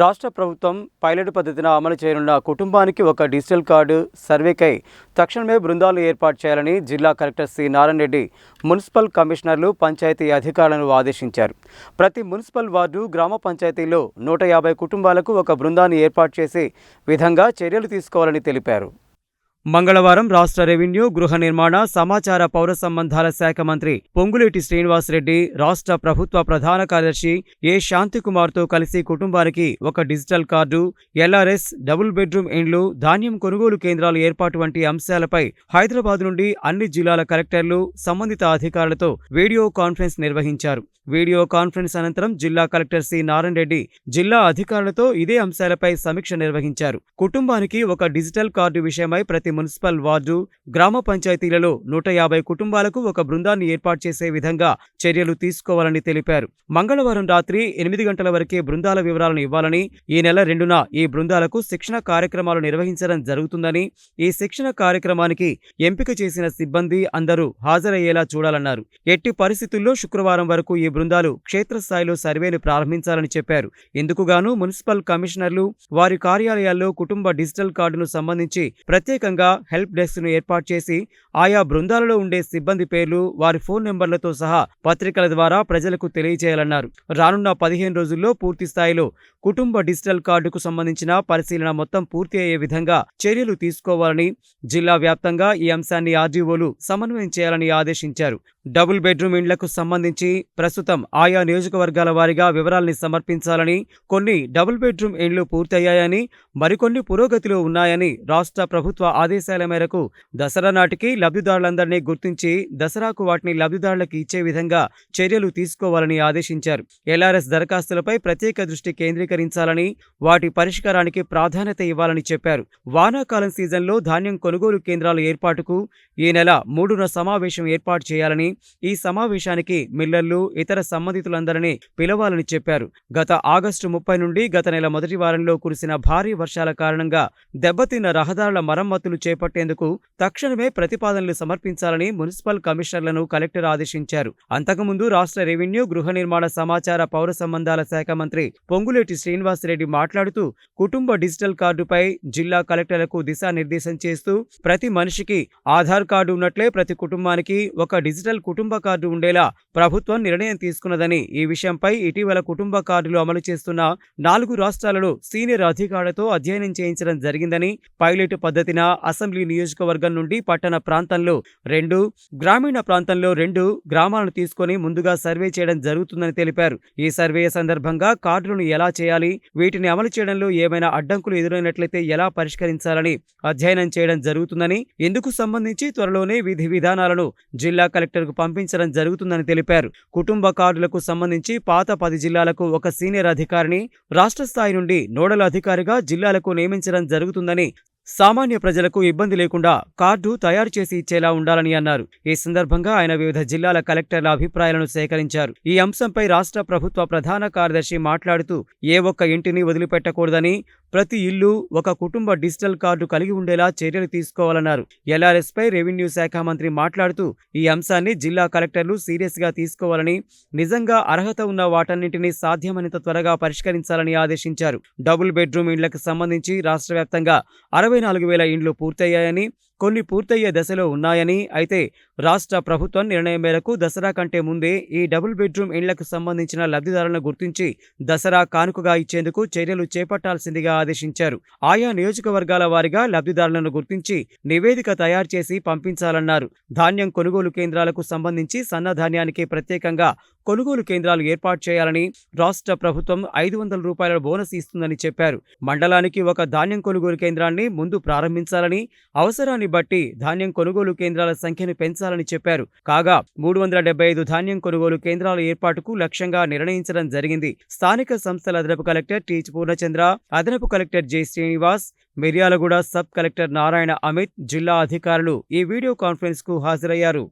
రాష్ట్ర ప్రభుత్వం పైలట్ పద్ధతిన అమలు చేయనున్న కుటుంబానికి ఒక డిజిటల్ కార్డు సర్వేకై తక్షణమే బృందాలు ఏర్పాటు చేయాలని జిల్లా collector C Narayana Reddy municipal కమిషనర్లు పంచాయతీ అధికారులను ఆదేశించారు. ప్రతి మున్సిపల్ వార్డు గ్రామ పంచాయతీలో నూట యాభై కుటుంబాలకు ఒక బృందాన్ని ఏర్పాటు చేసే విధంగా చర్యలు తీసుకోవాలని తెలిపారు. మంగళవారం రాష్ట్ర రెవెన్యూ గృహ నిర్మాణ సమాచార పౌర సంబంధాల శాఖ మంత్రి పొంగులేటి శ్రీనివాసరెడ్డి రాష్ట్ర ప్రభుత్వ ప్రధాన కార్యదర్శి ఏ శాంతికుమార్తో కలిసి కుటుంబానికి ఒక digital card LRS double bedroom ఇండ్లు ధాన్యం కొనుగోలు కేంద్రాలు ఏర్పాటు వంటి అంశాలపై హైదరాబాద్ నుండి అన్ని జిల్లాల కలెక్టర్లు సంబంధిత అధికారులతో వీడియో కాన్ఫరెన్స్ నిర్వహించారు. వీడియో కాన్ఫరెన్స్ అనంతరం జిల్లా కలెక్టర్ సి నారాయణ రెడ్డి జిల్లా అధికారులతో ఇదే అంశాలపై సమీక్ష నిర్వహించారు. కుటుంబానికి ఒక డిజిటల్ కార్డు విషయమై ప్రతి మున్సిపల్ వార్డు గ్రామ పంచాయతీలలో నూట యాభై కుటుంబాలకు ఒక బృందాన్ని ఏర్పాటు చేసే విధంగా చర్యలు తీసుకోవాలని తెలిపారు. మంగళవారం రాత్రి ఎనిమిది గంటల వరకే బృందాల వివరాలను ఇవ్వాలని ఈ నెల రెండున ఈ బృందాలకు శిక్షణ కార్యక్రమాలు నిర్వహించడం జరుగుతుందని ఈ శిక్షణ కార్యక్రమానికి ఎంపిక చేసిన సిబ్బంది అందరూ హాజరయ్యేలా చూడాలన్నారు. ఎట్టి పరిస్థితుల్లో శుక్రవారం వరకు ఈ బృందాలు క్షేత్రస్థాయిలో సర్వేను ప్రారంభించాలని చెప్పారు. ఇందుకుగాను మున్సిపల్ కమిషనర్లు వారి కార్యాలయాల్లో కుటుంబ డిజిటల్ కార్డును సంబంధించి ప్రత్యేకంగా హెల్ప్ డెస్క్ను ఏర్పాటు చేసి ఆయా బృందాలలో ఉండే సిబ్బంది పేర్లు వారి ఫోన్ నెంబర్లతో సహా పత్రికల ద్వారా ప్రజలకు తెలియజేయాలన్నారు రానున్న పదిహేను రోజుల్లో పూర్తి స్థాయిలో కుటుంబ డిజిటల్ కార్డుకు సంబంధించిన పరిశీలన మొత్తం పూర్తి అయ్యే విధంగా చర్యలు తీసుకోవాలని జిల్లా వ్యాప్తంగా ఈ అంశాన్ని ఆర్డీఓలు సమన్వయం చేయాలని ఆదేశించారు. డబుల్ బెడ్రూమ్ ఇండ్లకు సంబంధించి ప్రస్తుతం ఆయా నియోజకవర్గాల వారీగా వివరాల్ని సమర్పించాలని కొన్ని డబుల్ బెడ్రూమ్ ఇండ్లు పూర్తయ్యాయని మరికొన్ని పురోగతిలో ఉన్నాయని రాష్ట్ర ప్రభుత్వ ఆదేశాల మేరకు దసరా నాటికి లబ్ధిదారులందరినీ గుర్తించి దసరాకు వాటిని లబ్ధిదారులకు ఇచ్చే విధంగా చర్యలు తీసుకోవాలని ఆదేశించారు. ఎల్ఆర్ఎస్ దరఖాస్తులపై ప్రత్యేక దృష్టి కేంద్రీకరించాలని వాటి పరిష్కారానికి ప్రాధాన్యత ఇవ్వాలని చెప్పారు. వానాకాలం సీజన్లో ధాన్యం కొనుగోలు కేంద్రాల ఏర్పాటుకు ఈ నెల మూడున సమావేశం ఏర్పాటు చేయాలని ఈ సమావేశానికి మిల్లర్లు ఇతర సంబంధితులందరినీ పిలవాలని చెప్పారు. గత ఆగస్టు ముప్పై నుండి గత నెల మొదటి వారంలో కురిసిన భారీ వర్షాల కారణంగా దెబ్బతిన్న రహదారుల మరమ్మతులు చేపట్టేందుకు తక్షణమే ప్రతిపాదనలు సమర్పించాలని మున్సిపల్ కమిషనర్లను కలెక్టర్ ఆదేశించారు. అంతకుముందు రాష్ట్ర రెవెన్యూ గృహ నిర్మాణ సమాచార పౌర సంబంధాల శాఖ మంత్రి పొంగులేటి శ్రీనివాసరెడ్డి మాట్లాడుతూ కుటుంబ డిజిటల్ కార్డుపై జిల్లా కలెక్టర్లకు దిశానిర్దేశం చేస్తూ ప్రతి మనిషికి ఆధార్ కార్డు ఉన్నట్లే ప్రతి కుటుంబానికి ఒక డిజిటల్ కుటుంబ కార్డు ఉండేలా ప్రభుత్వం నిర్ణయం తీసుకున్నదని ఈ విషయంపై ఇటీవల కుటుంబ కార్డులు అమలు చేస్తున్న నాలుగు రాష్ట్రాలలో సీనియర్ అధికారులతో అధ్యయనం చేయించడం జరిగిందని పైలట్ పద్ధతిన అసెంబ్లీ నియోజకవర్గం నుండి పట్టణ ప్రాంతంలో రెండు గ్రామీణ ప్రాంతంలో రెండు గ్రామాలను తీసుకొని ముందుగా సర్వే చేయడం జరుగుతుందని తెలిపారు. ఈ సర్వే సందర్భంగా కార్డులను ఎలా చేయాలి వీటిని అమలు చేయడంలో ఏమైనా అడ్డంకులు ఎదురైనట్లయితే ఎలా పరిష్కరించాలని అధ్యయనం చేయడం జరుగుతుందని ఇందుకు సంబంధించి త్వరలోనే విధి విధానాలను జిల్లా కలెక్టర్కు పంపించడం జరుగుతుందని తెలిపారు. కుటుంబ కార్డులకు సంబంధించి పాత పది జిల్లాలకు ఒక సీనియర్ అధికారిని రాష్ట్ర స్థాయి నుండి నోడల్ అధికారిగా జిల్లాలకు నియమించడం జరుగుతుందని సామాన్య ప్రజలకు ఇబ్బంది లేకుండా కార్డు తయారు చేసి ఇచ్చేలా ఉండాలని అన్నారు. ఈ సందర్భంగా ఆయన వివిధ జిల్లాల కలెక్టర్ల అభిప్రాయాలను సేకరించారు. ఈ అంశంపై రాష్ట్ర ప్రభుత్వ ప్రధాన కార్యదర్శి మాట్లాడుతూ ఏ ఒక్క ఇంటిని వదిలిపెట్టకూడదని ప్రతి ఇల్లు ఒక కుటుంబ డిజిటల్ కార్డు కలిగి ఉండేలా చర్యలు తీసుకోవాలన్నారు. ఎల్ఆర్ఎస్పై రెవెన్యూ శాఖ మంత్రి మాట్లాడుతూ ఈ అంశాన్ని జిల్లా కలెక్టర్లు సీరియస్గా తీసుకోవాలని నిజంగా అర్హత ఉన్న వాటన్నింటినీ సాధ్యమైనంత త్వరగా పరిష్కరించాలని ఆదేశించారు. డబుల్ బెడ్రూమ్ ఇండ్లకు సంబంధించి రాష్ట్ర వ్యాప్తంగా అరవై నాలుగు వేల ఇండ్లు పూర్తయ్యాయని కొన్ని పూర్తయ్యే దశలో ఉన్నాయని అయితే రాష్ట్ర ప్రభుత్వం నిర్ణయం మేరకు దసరా కంటే ముందే ఈ డబుల్ బెడ్రూమ్ ఇండ్లకు సంబంధించిన లబ్ధిదారులను గుర్తించి దసరా కానుకగా ఇచ్చేందుకు చర్యలు చేపట్టాల్సిందిగా ఆదేశించారు. ఆయా నియోజకవర్గాల వారిగా లబ్ధిదారులను గుర్తించి నివేదిక తయారు చేసి పంపించాలన్నారు. ధాన్యం కొనుగోలు కేంద్రాలకు సంబంధించి సన్న ధాన్యానికి ప్రత్యేకంగా కొనుగోలు కేంద్రాలు ఏర్పాటు చేయాలని రాష్ట్ర ప్రభుత్వం ఐదు వందల రూపాయల బోనస్ ఇస్తుందని చెప్పారు. మండలానికి ఒక ధాన్యం కొనుగోలు కేంద్రాన్ని ముందు ప్రారంభించాలని అవసరాన్ని బట్టి ధాన్యం కొనుగోలు కేంద్రాల సంఖ్యను పెంచాలని చెప్పారు. కాగా మూడు వందల డెబ్బై ఐదు ధాన్యం కొనుగోలు కేంద్రాల ఏర్పాటుకు లక్ష్యంగా నిర్ణయించడం జరిగింది. స్థానిక సంస్థల అదనపు కలెక్టర్ టి పూర్ణచంద్ర అదనపు collector J Srinivas Miryalaguda sub collector Narayana Amit జిల్లా అధికారులు ఈ వీడియో కాన్ఫరెన్స్కు హాజరయ్యారు.